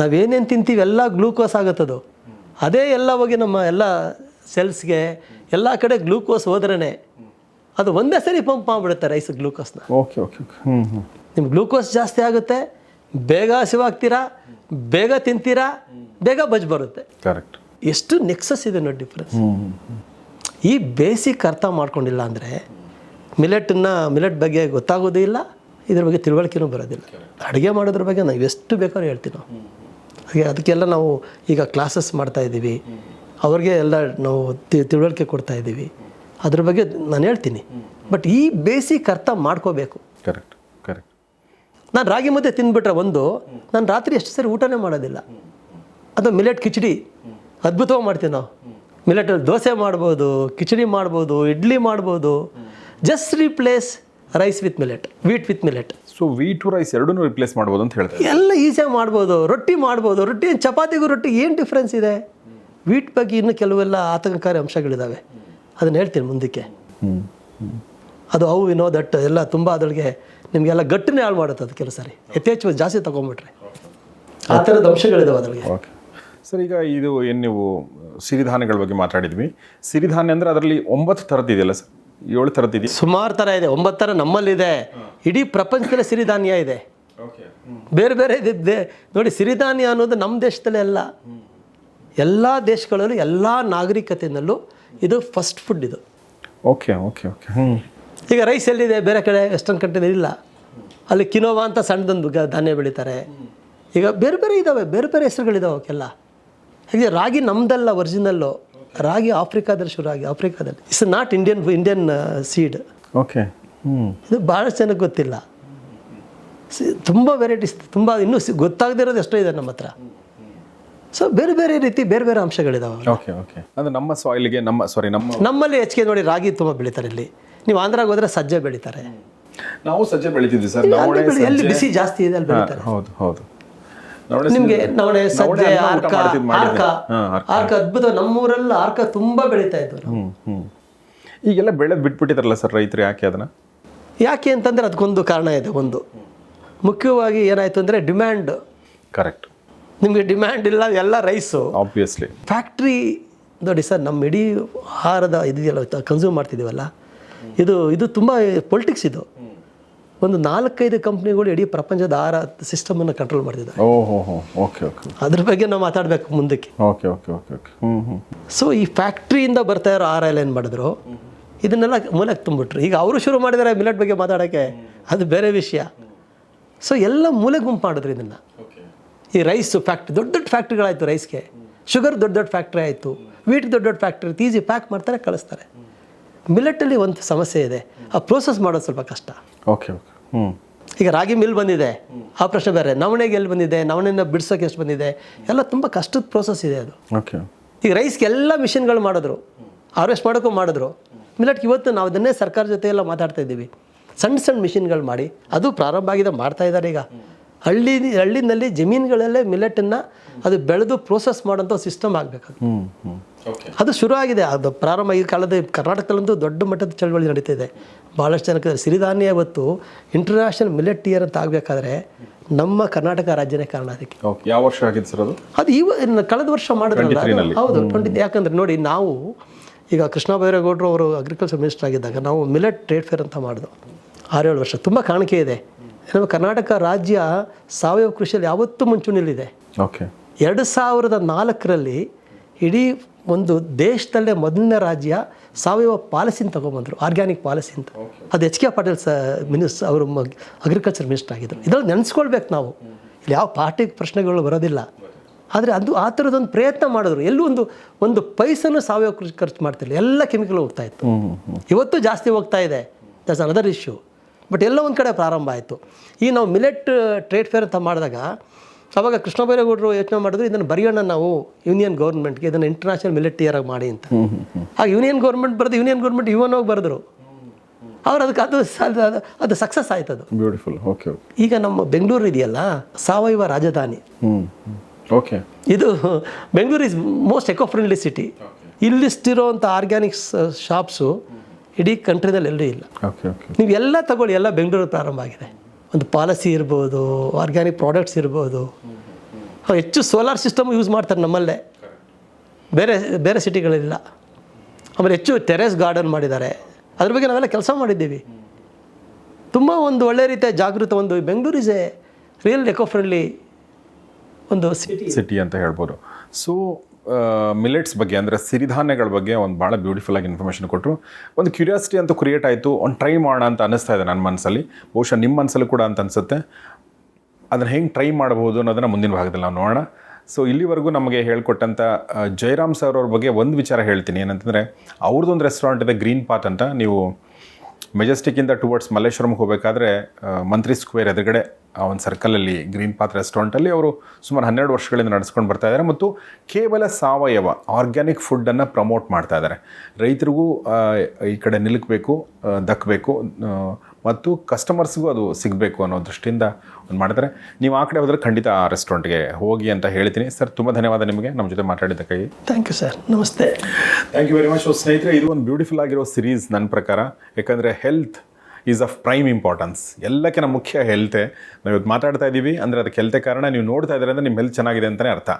ನಾವೇನೇನು ತಿಂತೀವಿ ಎಲ್ಲ ಗ್ಲೂಕೋಸ್ ಆಗುತ್ತದು. ಅದೇ ಎಲ್ಲ ಹೋಗಿ ನಮ್ಮ ಎಲ್ಲ ಸೆಲ್ಸ್ಗೆ ಎಲ್ಲ ಕಡೆ ಗ್ಲೂಕೋಸ್ ಹೋದ್ರೇ ಅದು ಒಂದೇ ಸರಿ ಪಂಪ್ ಮಾಡಿಬಿಡುತ್ತೆ ರೈಸ್ ಗ್ಲೂಕೋಸ್ನ ಓಕೆ ಓಕೆ ಓಕೆ ಹ್ಞೂ ಹ್ಞೂ ನಿಮ್ಮ ಗ್ಲೂಕೋಸ್ ಜಾಸ್ತಿ ಆಗುತ್ತೆ ಬೇಗ ಹಸಿವಾಗ್ತೀರಾ ಬೇಗ ತಿಂತೀರಾ ಬೇಗ ಬಜ್ ಬರುತ್ತೆ. ಕರೆಕ್ಟ್ ಎಷ್ಟು ನೆಕ್ಸಸ್ ಇದೆ ನೋಡಿ ಡಿಫ್ರೆನ್ಸ್ ಈ ಬೇಸಿಕ್ ಅರ್ಥ ಮಾಡ್ಕೊಂಡಿಲ್ಲ ಅಂದರೆ ಮಿಲೆಟನ್ನ ಮಿಲೆಟ್ ಬಗ್ಗೆ ಗೊತ್ತಾಗೋದೇ ಇಲ್ಲ ಇದ್ರ ಬಗ್ಗೆ ತಿಳುವಳಿಕೆನೂ ಬರೋದಿಲ್ಲ. ಅಡುಗೆ ಮಾಡೋದ್ರ ಬಗ್ಗೆ ನಾವು ಎಷ್ಟು ಬೇಕಾದ್ರೂ ಹೇಳ್ತೀವಿ ನಾವು. ಹಾಗೆ ಅದಕ್ಕೆಲ್ಲ ನಾವು ಈಗ ಕ್ಲಾಸಸ್ ಮಾಡ್ತಾ ಇದ್ದೀವಿ. ಅವ್ರಿಗೆ ಎಲ್ಲ ನಾವು ತಿಳುವಳಿಕೆ ಕೊಡ್ತಾ ಇದ್ದೀವಿ. ಅದ್ರ ಬಗ್ಗೆ ನಾನು ಹೇಳ್ತೀನಿ. ಬಟ್ ಈ ಬೇಸಿಕ್ ಅರ್ಥ ಮಾಡ್ಕೋಬೇಕು. ಕರೆಕ್ಟ್ ಕರೆಕ್ಟ್ ನಾನು ರಾಗಿ ಮುದ್ದೆ ತಿಂದ್ಬಿಟ್ರೆ ಒಂದು ನಾನು ರಾತ್ರಿ ಎಷ್ಟು ಸರಿ ಊಟನೇ ಮಾಡೋದಿಲ್ಲ. ಅದು ಮಿಲೆಟ್ ಕಿಚಡಿ. ಅದ್ಭುತವಾಗಿ ಮಾಡ್ತೀವಿ ನಾವು. ಮಿಲೆಟಲ್ಲಿ ದೋಸೆ ಮಾಡ್ಬೋದು ಕಿಚಡಿ ಮಾಡ್ಬೋದು ಇಡ್ಲಿ ಮಾಡ್ಬೋದು. Just replace rice with millet wheat with millet so wheat to rice ಎರಡೂ ರಿಪ್ಲೇಸ್ ಮಾಡ್ಬೋದು ಅಂತ ಹೇಳ್ತಾರೆ. ಎಲ್ಲ ಈಸಿಯಾಗಿ ಮಾಡ್ಬೋದು. ರೊಟ್ಟಿ ಮಾಡ್ಬೋದು. ರೊಟ್ಟಿ ಚಪಾತಿಗೂ ರೊಟ್ಟಿ ಏನು ಡಿಫ್ರೆನ್ಸ್ ಇದೆ? ವೀಟ್ ಬಗ್ಗೆ ಇನ್ನೂ ಕೆಲವೆಲ್ಲ ಆತಂಕಕಾರಿ ಅಂಶಗಳಿದ್ದಾವೆ ಅದನ್ನು ಹೇಳ್ತೀನಿ ಮುಂದಕ್ಕೆ. ಅದು ಅವು ವಿನೋ ದಟ್ ಎಲ್ಲ ತುಂಬ ಅದೊಳಗೆ ನಿಮಗೆಲ್ಲ ಗಟ್ಟನೇ ಹಾಳು ಮಾಡುತ್ತೆ ಅದು ಕೆಲವು ಸಾರಿ. ಯಥೇಚ್ಛ ಜಾಸ್ತಿ ತೊಗೊಂಬಿಟ್ರೆ. ಆ ಥರದ ಅಂಶಗಳಿದಾವೆ ಅದರೊಳಗೆ. ಓಕೆ ಸರ್ ಈಗ ಇದು ಏನು ನೀವು ಸಿರಿಧಾನ್ಯಗಳ ಬಗ್ಗೆ ಮಾತಾಡಿದ್ವಿ. ಸಿರಿಧಾನ್ಯ ಅಂದರೆ ಅದರಲ್ಲಿ ಒಂಬತ್ತು ಥರದ್ದು ಇದೆಯಲ್ಲ ಸರ್? ಏಳು ಇದೆ ಸುಮಾರು ಥರ ಇದೆ. ಒಂಬತ್ತು ಥರ ನಮ್ಮಲ್ಲಿದೆ. ಇಡೀ ಪ್ರಪಂಚದಲ್ಲಿ ಸಿರಿಧಾನ್ಯ ಇದೆ. ಓಕೆ. ಬೇರೆ ಬೇರೆ ಇದೆ. ನೋಡಿ ಸಿರಿಧಾನ್ಯ ಅನ್ನೋದು ನಮ್ಮ ದೇಶದಲ್ಲೇ ಅಲ್ಲ. ಎಲ್ಲ ದೇಶಗಳಲ್ಲೂ ಎಲ್ಲ ನಾಗರಿಕತೆಯಲ್ಲೂ ಇದು ಫಸ್ಟ್ ಫುಡ್ ಇದು. Okay okay okay. ಹ್ಞೂ ಈಗ ರೈಸ್ ಎಲ್ಲಿದೆ? ಬೇರೆ ಕಡೆ ವೆಸ್ಟರ್ನ್ ಕಂಟ್ರಿ ಇಲ್ಲ. ಅಲ್ಲಿ ಕಿನೋವಾ ಅಂತ ಸಣ್ಣದೊಂದು ಧಾನ್ಯ ಬೆಳೀತಾರೆ. ಈಗ ಬೇರೆ ಬೇರೆ ಇದ್ದಾವೆ ಬೇರೆ ಬೇರೆ ಹೆಸರುಗಳಿದಾವೆ ಅವಕ್ಕೆಲ್ಲ. ಹಾಗೆ ರಾಗಿ ನಮ್ದಲ್ಲ ಒರಿಜಿನಲ್ಲು. ರಾಗಿ ಆಫ್ರಿಕಾದಲ್ಲಿ ಶುರು ಆಗಿ ಆಫ್ರಿಕಾದಲ್ಲಿ. It's not Indian Indian seed okay ಇದು ಭಾಳಷ್ಟು ಜನಕ್ಕೆ ಗೊತ್ತಿಲ್ಲ. ತುಂಬ ವೆರೈಟೀಸ್ ತುಂಬ ಇನ್ನೂ ಸಿ ಗೊತ್ತಾಗದಿರೋದು ಎಷ್ಟೋ ಇದೆ ನಮ್ಮ ಹತ್ರ. ಸೊ ಬೇರೆ ಬೇರೆ ರೀತಿ ಬೇರೆ ಬೇರೆ ಅಂಶಗಳಿದಾವೆ. ಓಕೆ ಓಕೆ ಅಂದರೆ ನಮ್ಮ ಸಾಯಿಲ್ಗೆ ನಮ್ಮ ಸಾರಿ ನಮ್ಮ ನಮ್ಮಲ್ಲಿ ಹೆಚ್ಚಿಗೆ ನೋಡಿ ರಾಗಿ ತುಂಬ ಬೆಳೀತಾರೆ ಇಲ್ಲಿ. ನೀವು ಆಂಧ್ರಾಗ ಹೋದ್ರೆ ಸಜ್ಜೆ ಬೆಳೀತಾರೆ. ನಾವು ಸಜ್ಜೆ ಬೆಳಿತಿದ್ವಿ ಸರ್. ಎಲ್ಲಿ ಬಿಸಿ ಜಾಸ್ತಿ ಇದೆ ಅಲ್ಲಿ ಬೆಳೀತಾರೆ. ಹೌದು ಹೌದು. ನಿಮಗೆ ನವಣೆ ಸಜ್ಜೆ ಆರ್ಕ ಆರ್ಕ. ಆರ್ಕ. ಅದ್ಭುತ. ನಮ್ಮೂರೆಲ್ಲ ಆರ್ಕ ತುಂಬಾ ಬೆಳೀತಾ ಇದ್ವು ಈಗೆಲ್ಲ ಬೆಳೆದು ಬಿಟ್ಬಿಟ್ಟಿದಾರಲ್ಲ ಸರ್ ರೈತರು ಯಾಕೆ ಅದನ್ನ? ಯಾಕೆ ಅಂತಂದ್ರೆ ಅದಕ್ಕೊಂದು ಕಾರಣ ಇದೆ ಒಂದು. ಮುಖ್ಯವಾಗಿ ಏನಾಯ್ತು ಅಂದ್ರೆ ಡಿಮ್ಯಾಂಡ್. ಕರೆಕ್ಟ್. ನಿಮಗೆ ಡಿಮ್ಯಾಂಡ್ ಇಲ್ಲ ಎಲ್ಲ ರೈಸು. ಆಬ್ವಿಯಸ್ಲಿ ಫ್ಯಾಕ್ಟ್ರಿ ನೋಡಿ ಸರ್ ನಮ್ಮ ಇಡೀ ಆಹಾರದ ಇದೆಯಲ್ಲ ಕನ್ಸ್ಯೂಮ್ ಮಾಡ್ತಿದ್ದೀವಲ್ಲ ಇದು ಇದು ತುಂಬ ಪೊಲಿಟಿಕ್ಸ್ ಇದು. ಒಂದು ನಾಲ್ಕೈದು ಕಂಪ್ನಿಗಳು ಇಡೀ ಪ್ರಪಂಚದ ಆಹಾರ ಕಂಟ್ರೋಲ್ ಮಾಡ್ತಿದ್ದಾರೆ. ಹೋ ಹೋ ಓಕೆ ಓಕೆ ಅದ್ರ ಬಗ್ಗೆ ನಾವು ಮಾತಾಡ್ಬೇಕು ಮುಂದಕ್ಕೆ. Okay okay okay okay. So ಈ ಫ್ಯಾಕ್ಟ್ರಿಯಿಂದ ಬರ್ತಾ ಇರೋ ಆಹಾರ ಎಲ್ಲ ಏನು ಮಾಡಿದ್ರು? ಇದನ್ನೆಲ್ಲ ಮೂಲಕ್ಕೆ ತುಂಬಿಟ್ರು. ಈಗ ಅವರು ಶುರು ಮಾಡಿದ್ದಾರೆ ಮಿಲೆಟ್ ಬಗ್ಗೆ ಮಾತಾಡೋಕ್ಕೆ. ಅದು ಬೇರೆ ವಿಷಯ. ಸೊ ಎಲ್ಲ ಮೂಲೆ ಗುಂಪು ಮಾಡಿದ್ರು ಇದನ್ನು. ಈ ರೈಸ್ ಫ್ಯಾಕ್ಟ್ರಿ ದೊಡ್ಡ ದೊಡ್ಡ ಫ್ಯಾಕ್ಟ್ರಿಗಳಾಯಿತು ರೈಸ್ಗೆ ಶುಗರ್ ದೊಡ್ಡ ದೊಡ್ಡ ಫ್ಯಾಕ್ಟ್ರಿ ಆಯಿತು. ವೀಟ್ ದೊಡ್ಡ ದೊಡ್ಡ ಫ್ಯಾಕ್ಟ್ರಿ ಈಸಿ ಪ್ಯಾಕ್ ಮಾಡ್ತಾರೆ ಕಳಿಸ್ತಾರೆ. ಮಿಲೆಟಲ್ಲಿ ಒಂದು ಸಮಸ್ಯೆ ಇದೆ. ಆ ಪ್ರೋಸೆಸ್ ಮಾಡೋದು ಸ್ವಲ್ಪ ಕಷ್ಟ. ಓಕೆ ಓಕೆ ಹ್ಞೂ ಈಗ ರಾಗಿ ಮಿಲ್ ಬಂದಿದೆ. ಆ ಪ್ರಶ್ನೆ ಬೇರೆ. ನವಣೆಗೆ ಎಲ್ಲಿ ಬಂದಿದೆ? ನವಣೆನ ಬಿಡ್ಸೋಕೆ ಎಷ್ಟು ಬಂದಿದೆ? ಎಲ್ಲ ತುಂಬ ಕಷ್ಟದ ಪ್ರೋಸೆಸ್ ಇದೆ ಅದು. ಓಕೆ ಈಗ ರೈಸ್ಗೆ ಎಲ್ಲ ಮಿಷಿನ್ಗಳು ಮಾಡಿದ್ರು. ಹಾರ್ವೆಸ್ಟ್ ಮಾಡೋಕ್ಕೂ ಮಾಡಿದ್ರು. ಮಿಲೆಟ್ಗೆ ಇವತ್ತು ನಾವು ಅದನ್ನೇ ಸರ್ಕಾರ ಜೊತೆ ಎಲ್ಲ ಮಾತಾಡ್ತಾ ಇದ್ದೀವಿ. ಸಣ್ಣ ಸಣ್ಣ ಮಿಷಿನ್ಗಳು ಮಾಡಿ ಅದು ಪ್ರಾರಂಭ ಆಗಿದೆ ಮಾಡ್ತಾ ಇದ್ದಾರೆ ಈಗ. ಹಳ್ಳಿ ಹಳ್ಳಿನಲ್ಲಿ ಜಮೀನುಗಳಲ್ಲೇ ಮಿಲೆಟನ್ನು ಅದು ಬೆಳೆದು ಪ್ರೋಸೆಸ್ ಮಾಡೋಂಥ ಸಿಸ್ಟಮ್ ಆಗಬೇಕು ಅದು. ಶುರು ಆಗಿದೆ ಅದು ಪ್ರಾರಂಭ ಈ ಕಾಲದ ಕರ್ನಾಟಕದಲ್ಲಂತೂ ದೊಡ್ಡ ಮಟ್ಟದ ಚಳವಳಿ ನಡೀತಿದೆ. ಭಾಳಷ್ಟು ಜನಕ್ಕೆ ಸಿರಿಧಾನ್ಯ ಇವತ್ತು ಇಂಟರ್ನ್ಯಾಷನಲ್ ಮಿಲೆಟ್ ಇಯರ್ ಅಂತ ಆಗಬೇಕಾದ್ರೆ ನಮ್ಮ ಕರ್ನಾಟಕ ರಾಜ್ಯನೇ ಕಾರಣ ಅದಕ್ಕೆ. ಓಕೆ ಯಾವ ವರ್ಷ ಆಗಿದೆ ಸರ್ ಅದು? ಅದು ಇವ ಇನ್ನು ಕಳೆದ ವರ್ಷ ಮಾಡಿದ್ರಲ್ಲ ಹೌದು ಟ್ವೆಂಟಿ ಯಾಕಂದ್ರೆ ನೋಡಿ ನಾವು ಈಗ ಕೃಷ್ಣ ಬೈರೇಗೌಡರು ಅವರು ಅಗ್ರಿಕಲ್ಚರ್ ಮಿನಿಸ್ಟರ್ ಆಗಿದ್ದಾಗ ನಾವು ಮಿಲೆಟ್ ಟ್ರೇಡ್ ಫೇರ್ ಅಂತ ಮಾಡಿದ್ವು. ಆರೇಳು ವರ್ಷ. ತುಂಬ ಕಾಣಿಕೆ ಇದೆ. ನಮ್ಮ ಕರ್ನಾಟಕ ರಾಜ್ಯ ಸಾವಯವ ಕೃಷಿಯಲ್ಲಿ ಯಾವತ್ತೂ ಮುಂಚೂಣಿಯಲ್ಲಿದೆ ಓಕೆ. ಎರಡು ಸಾವಿರದ ನಾಲ್ಕರಲ್ಲಿ ಇಡೀ ಒಂದು ದೇಶದಲ್ಲೇ ಮೊದಲನೇ ರಾಜ್ಯ ಸಾವಯವ ಪಾಲಿಸಿನ ತೊಗೊಂಬಂದರು ಆರ್ಗ್ಯಾನಿಕ್ ಪಾಲಿಸಿ ಅಂತ. ಅದು ಎಚ್ ಕೆ ಪಾಟೀಲ್ ಸ ಮಿನಿಸ್ ಅವರು ಅಗ್ರಿಕಲ್ಚರ್ ಮಿನಿಸ್ಟರ್ ಆಗಿದ್ದರು ಇದರಲ್ಲಿ ನೆನೆಸ್ಕೊಳ್ಬೇಕು ನಾವು. ಇಲ್ಲಿ ಯಾವ ಪಾರ್ಟಿ ಪ್ರಶ್ನೆಗಳು ಬರೋದಿಲ್ಲ. ಆದರೆ ಅದು ಆ ಥರದೊಂದು ಪ್ರಯತ್ನ ಮಾಡಿದ್ರು. ಎಲ್ಲೂ ಒಂದು ಒಂದು ಪೈಸನ್ನು ಸಾವಯವ ಕೃಷಿ ಖರ್ಚು ಮಾಡ್ತಿರಲಿಲ್ಲ. ಎಲ್ಲ ಕೆಮಿಕಲ್ ಹೋಗ್ತಾ ಇತ್ತು. ಇವತ್ತು ಜಾಸ್ತಿ ಹೋಗ್ತಾ ಇದೆ. ದಟ್ಸ್ ಅನದರ್ ಇಶ್ಯೂ ಬಟ್ ಎಲ್ಲ ಒಂದು ಕಡೆ ಪ್ರಾರಂಭ ಆಯಿತು. ಈ ನಾವು ಮಿಲೆಟ್ ಟ್ರೇಡ್ ಫೇರ್ ಅಂತ ಮಾಡಿದಾಗ ಅವಾಗ ಕೃಷ್ಣ ಬೈರೇಗೌಡರು ಯೋಚನೆ ಮಾಡಿದ್ರು ಇದನ್ನು ಬರೆಯೋಣ ನಾವು ಯೂನಿಯನ್ ಗೌರ್ಮೆಂಟ್ಗೆ ಇದನ್ನು ಇಂಟರ್ನ್ಯಾಷನಲ್ ಮಿಲೆಟ್ ಇಯರ್ ಆಗಿ ಮಾಡಿ ಅಂತ. ಆಗ ಯೂನಿಯನ್ ಗೌರ್ಮೆಂಟ್ ಬರೆದು ಯೂನಿಯನ್ ಗೌರ್ಮೆಂಟ್ ಯುವನ್ ಹೋಗಿ ಬರೆದ್ರು. ಅವ್ರು ಅದಕ್ಕೆ ಅದು ಅದು- ಅದು- ಅದು ಸಕ್ಸಸ್ ಆಯ್ತದು ಬ್ಯೂಟಿಫುಲ್ ಓಕೆ ಈಗ ನಮ್ಮ ಬೆಂಗಳೂರು ಇದೆಯಲ್ಲ ಸಾವಯವ ರಾಜಧಾನಿ. ಓಕೆ ಇದು Bengaluru is most eco friendly city ಇಲ್ಲಿಷ್ಟಿರೋಂಥ organics shops ಇಡೀ ಕಂಟ್ರಿದಲ್ಲಿ ಎಲ್ಲರೂ ಇಲ್ಲ. ನೀವು ಎಲ್ಲ ತಗೊಳ್ಳಿ ಎಲ್ಲ ಬೆಂಗಳೂರು ಪ್ರಾರಂಭ ಆಗಿದೆ. ಒಂದು ಪಾಲಿಸಿ ಇರ್ಬೋದು ಆರ್ಗ್ಯಾನಿಕ್ ಪ್ರಾಡಕ್ಟ್ಸ್ ಇರ್ಬೋದು. ಹೆಚ್ಚು ಸೋಲಾರ್ ಸಿಸ್ಟಮ್ ಯೂಸ್ ಮಾಡ್ತಾರೆ ನಮ್ಮಲ್ಲೇ. ಬೇರೆ ಬೇರೆ ಸಿಟಿಗಳಿಲ್ಲ ಆಮೇಲೆ ಹೆಚ್ಚು ಟೆರೆಸ್ ಗಾರ್ಡನ್ ಮಾಡಿದ್ದಾರೆ. ಅದ್ರ ಬಗ್ಗೆ ನಾವೆಲ್ಲ ಕೆಲಸ ಮಾಡಿದ್ದೀವಿ. ತುಂಬ ಒಂದು ಒಳ್ಳೆ ರೀತಿಯ ಜಾಗೃತ ಒಂದು Bengaluru is a real eco friendly ಒಂದು ಸಿಟಿ ಸಿಟಿ ಅಂತ ಹೇಳ್ಬೋದು. ಸೊ ಮಿಲೆಟ್ಸ್ ಬಗ್ಗೆ ಅಂದರೆ ಸಿರಿಧಾನ್ಯಗಳ ಬಗ್ಗೆ ಒಂದು ಭಾಳ ಬ್ಯೂಟಿಫುಲ್ ಆಗಿ ಇನ್ಫಾರ್ಮೇಷನ್ ಕೊಟ್ಟರು ಒಂದು ಕ್ಯೂರಿಯಾಸಿಟಿ ಅಂತೂ ಕ್ರಿಯೇಟ್ ಆಯಿತು. ಒಂದು ಟ್ರೈ ಮಾಡೋಣ ಅಂತ ಅನ್ನಿಸ್ತಾ ಇದೆ ನನ್ನ ಮನಸ್ಸಲ್ಲಿ ಬಹುಶಃ ನಿಮ್ಮ ಮನಸ್ಸಲ್ಲೂ ಕೂಡ ಅಂತ ಅನಿಸುತ್ತೆ. ಅದನ್ನು ಹೆಂಗೆ ಟ್ರೈ ಮಾಡ್ಬೋದು ಅನ್ನೋದನ್ನು ಮುಂದಿನ ಭಾಗದಲ್ಲಿ ನಾವು ನೋಡೋಣ. ಸೊ ಇಲ್ಲಿವರೆಗೂ ನಮಗೆ ಹೇಳ್ಕೊಟ್ಟಂಥ ಜಯರಾಮ್ ಸರ್ ಅವ್ರ ಬಗ್ಗೆ ಒಂದು ವಿಚಾರ ಹೇಳ್ತೀನಿ. ಏನಂತಂದರೆ ಅವ್ರದ್ದೊಂದು ರೆಸ್ಟೋರೆಂಟ್ ಇದೆ ಗ್ರೀನ್ ಪಾತ್ ಅಂತ. ನೀವು ಮೆಜೆಸ್ಟಿಕ್ಕಿಂದ ಟುವರ್ಡ್ಸ್ ಮಲ್ಲೇಶ್ವರಂಗೆ ಹೋಗಬೇಕಾದ್ರೆ ಮಂತ್ರಿ ಸ್ಕ್ವೇರ್ ಎದುರುಗಡೆ ಆ ಒಂದು ಸರ್ಕಲಲ್ಲಿ ಗ್ರೀನ್ ಪಾತ್ ರೆಸ್ಟೋರೆಂಟಲ್ಲಿ ಅವರು ಸುಮಾರು ಹನ್ನೆರಡು ವರ್ಷಗಳಿಂದ ನಡೆಸ್ಕೊಂಡು ಬರ್ತಾ ಇದ್ದಾರೆ ಮತ್ತು ಕೇವಲ ಸಾವಯವ ಆರ್ಗ್ಯಾನಿಕ್ ಫುಡ್ಡನ್ನು ಪ್ರಮೋಟ್ ಮಾಡ್ತಾ ಇದ್ದಾರೆ. ರೈತರಿಗೂ ಈ ಕಡೆ ನಿಲುಕಬೇಕು ದಕ್ಕಬೇಕು ಮತ್ತು ಕಸ್ಟಮರ್ಸ್ಗೂ ಅದು ಸಿಗಬೇಕು ಅನ್ನೋ ದೃಷ್ಟಿಯಿಂದ ಒಂದು ಮಾಡಿದ್ರೆ ನೀವು ಆ ಕಡೆ ಹೋದರೆ ಖಂಡಿತ ಆ ರೆಸ್ಟೋರೆಂಟ್ಗೆ ಹೋಗಿ ಅಂತ ಹೇಳ್ತೀನಿ ಸರ್ ತುಂಬ ಧನ್ಯವಾದ ನಿಮಗೆ. ನಮ್ಮ ಜೊತೆ ಮಾತಾಡಿದ್ದಕ್ಕಾಗಿ. ಥ್ಯಾಂಕ್ ಯು ಸರ್ ನಮಸ್ತೆ. ಥ್ಯಾಂಕ್ ಯು ವೆರಿ ಮಚ್ ಸ್ನೇಹಿತರೆ ಇದು ಒಂದು ಬ್ಯೂಟಿಫುಲ್ ಆಗಿರೋ ಸಿರೀಸ್ ನನ್ನ ಪ್ರಕಾರ. ಯಾಕಂದರೆ health is of prime importance ಎಲ್ಲಕ್ಕಿಂತ ಮುಖ್ಯ ಹೆಲ್ತೆ ನಾವು ಇವತ್ತು ಮಾತಾಡ್ತಾ ಇದ್ದೀವಿ. ಅಂದರೆ ಅದಕ್ಕೆ ಹೆಲ್ತೆ ಕಾರಣ. ನೀವು ನೋಡ್ತಾ ಇದ್ದಾರೆ ಅಂದರೆ ನಿಮ್ಮ ಹೆಲ್ತ್ ಚೆನ್ನಾಗಿದೆ ಅಂತಲೇ ಅರ್ಥ.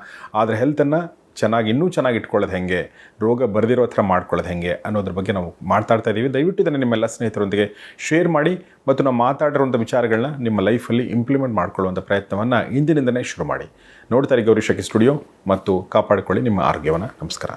ಆದರೆ ಹೆಲ್ತನ್ನು ಚೆನ್ನಾಗಿ, ಇನ್ನೂ ಚೆನ್ನಾಗಿ ಇಟ್ಕೊಳ್ಳೋದು ಹೆಂಗೆ, ರೋಗ ಬರೆದಿರೋ ಥರ ಮಾಡ್ಕೊಳ್ಳೋದು ಹೆಂಗೆ ಅನ್ನೋದ್ರ ಬಗ್ಗೆ ನಾವು ಮಾತಾಡ್ತಾ ಇದ್ದೀವಿ. ದಯವಿಟ್ಟು ಇದನ್ನು ನಿಮ್ಮೆಲ್ಲ ಸ್ನೇಹಿತರೊಂದಿಗೆ ಶೇರ್ ಮಾಡಿ ಮತ್ತು ನಾವು ಮಾತಾಡಿರುವಂಥ ವಿಚಾರಗಳನ್ನ ನಿಮ್ಮ ಲೈಫಲ್ಲಿ ಇಂಪ್ಲಿಮೆಂಟ್ ಮಾಡ್ಕೊಳ್ಳುವಂಥ ಪ್ರಯತ್ನವನ್ನು ಇಂದಿನಿಂದನೇ ಶುರು ಮಾಡಿ. ನೋಡ್ತಾರೆ ಗೌರಿ ಶಕಿ ಸ್ಟುಡಿಯೋ ಮತ್ತು ಕಾಪಾಡಿಕೊಳ್ಳಿ ನಿಮ್ಮ ಆರೋಗ್ಯವನ್ನು. ನಮಸ್ಕಾರ.